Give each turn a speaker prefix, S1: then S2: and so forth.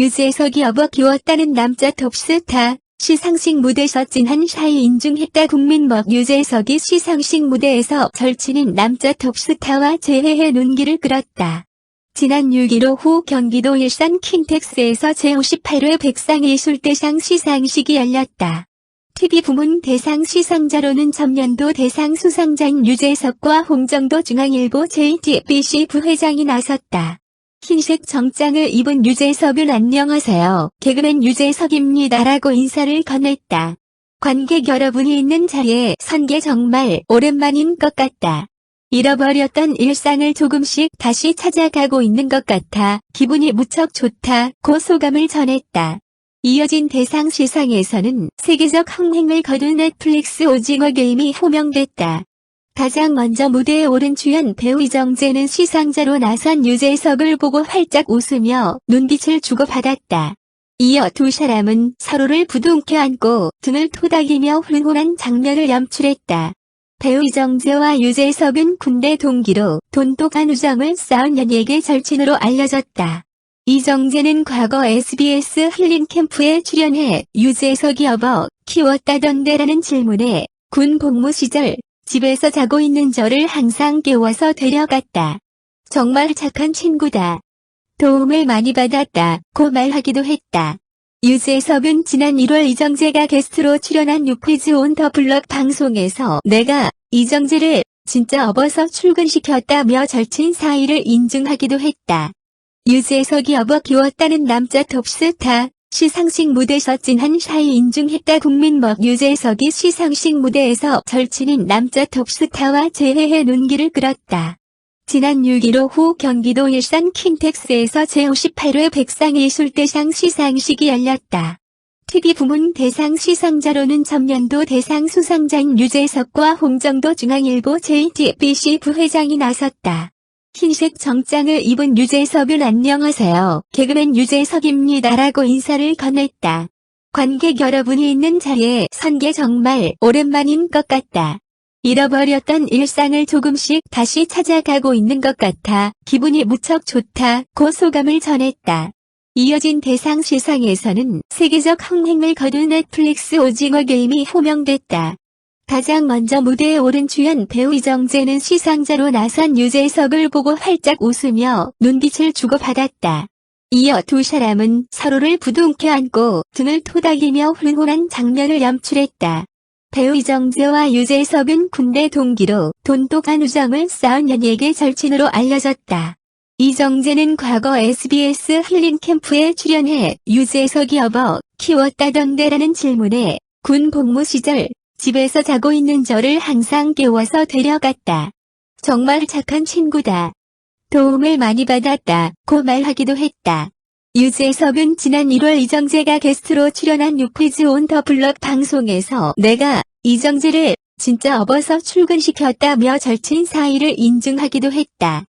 S1: 유재석이 업어 키웠다는 남자 톱스타. 시상식 무대에서 찐한 샤이 인중했다 국민먹 유재석이 시상식 무대에서 절친인 남자 톱스타와 재회의 눈길을 끌었다. 지난 6일 오후 경기도 일산 킨텍스에서 제58회 백상예술대상 시상식이 열렸다. TV 부문 대상 시상자로는 전년도 대상 수상자인 유재석과 홍정도 중앙일보 JTBC 부회장이 나섰다. 흰색 정장을 입은 유재석은 안녕하세요. 개그맨 유재석입니다라고 인사를 건넸다. 관객 여러분이 있는 자리에 선 게 정말 오랜만인 것 같다. 잃어버렸던 일상을 조금씩 다시 찾아가고 있는 것 같아 기분이 무척 좋다 고 소감을 전했다. 이어진 대상 시상에서는 세계적 흥행을 거둔 넷플릭스 오징어 게임이 호명됐다. 가장 먼저 무대에 오른 주연 배우 이정재는 시상자로 나선 유재석을 보고 활짝 웃으며 눈빛을 주고받았다. 이어 두 사람은 서로를 부둥켜 안고 등을 토닥이며 훈훈한 장면을 연출했다. 배우 이정재와 유재석은 군대 동기로 돈독한 우정을 쌓은 연예계 절친으로 알려졌다. 이정재는 과거 SBS 힐링 캠프에 출연해 유재석이 업어 키웠다던데라는 질문에 군 복무 시절 집에서 자고 있는 저를 항상 깨워서 데려갔다. 정말 착한 친구다. 도움을 많이 받았다. 고 말하기도 했다. 유재석은 지난 1월 이정재가 게스트로 출연한 유퀴즈 온 더 블럭 방송에서 내가 이정재를 진짜 업어서 출근시켰다며 절친 사이를 인증하기도 했다. 유재석이 업어 키웠다는 남자 톱스타. 시상식 무대에서 찐한 샤이 인증했다 국민먹 유재석이 시상식 무대에서 절친인 남자 톱스타와 재회의 눈길을 끌었다. 지난 6일 오후 경기도 일산 킨텍스에서 제58회 백상예술대상 시상식이 열렸다. TV 부문 대상 시상자로는 전년도 대상 수상자인 유재석과 홍정도 중앙일보 JTBC 부회장이 나섰다. 흰색 정장을 입은 유재석은 안녕하세요. 개그맨 유재석입니다 라고 인사를 건넸다. 관객 여러분이 있는 자리에 선 게 정말 오랜만인 것 같다. 잃어버렸던 일상을 조금씩 다시 찾아가고 있는 것 같아 기분이 무척 좋다 고 소감을 전했다. 이어진 대상 시상에서는 세계적 흥행을 거둔 넷플릭스 오징어 게임이 호명됐다. 가장 먼저 무대에 오른 주연 배우 이정재는 시상자로 나선 유재석을 보고 활짝 웃으며 눈빛을 주고받았다. 이어 두 사람은 서로를 부둥켜 안고 등을 토닥이며 훈훈한 장면을 연출했다. 배우 이정재와 유재석은 군대 동기로 돈독한 우정을 쌓은 연예계 절친으로 알려졌다. 이정재는 과거 SBS 힐링 캠프에 출연해 유재석이 업어 키웠다던데라는 질문에 군 복무 시절 집에서 자고 있는 저를 항상 깨워서 데려갔다. 정말 착한 친구다. 도움을 많이 받았다. 고 말하기도 했다. 유재석은 지난 1월 이정재가 게스트로 출연한 유퀴즈 온 더 블럭 방송에서 내가 이정재를 진짜 업어서 출근시켰다며 절친 사이를 인증하기도 했다.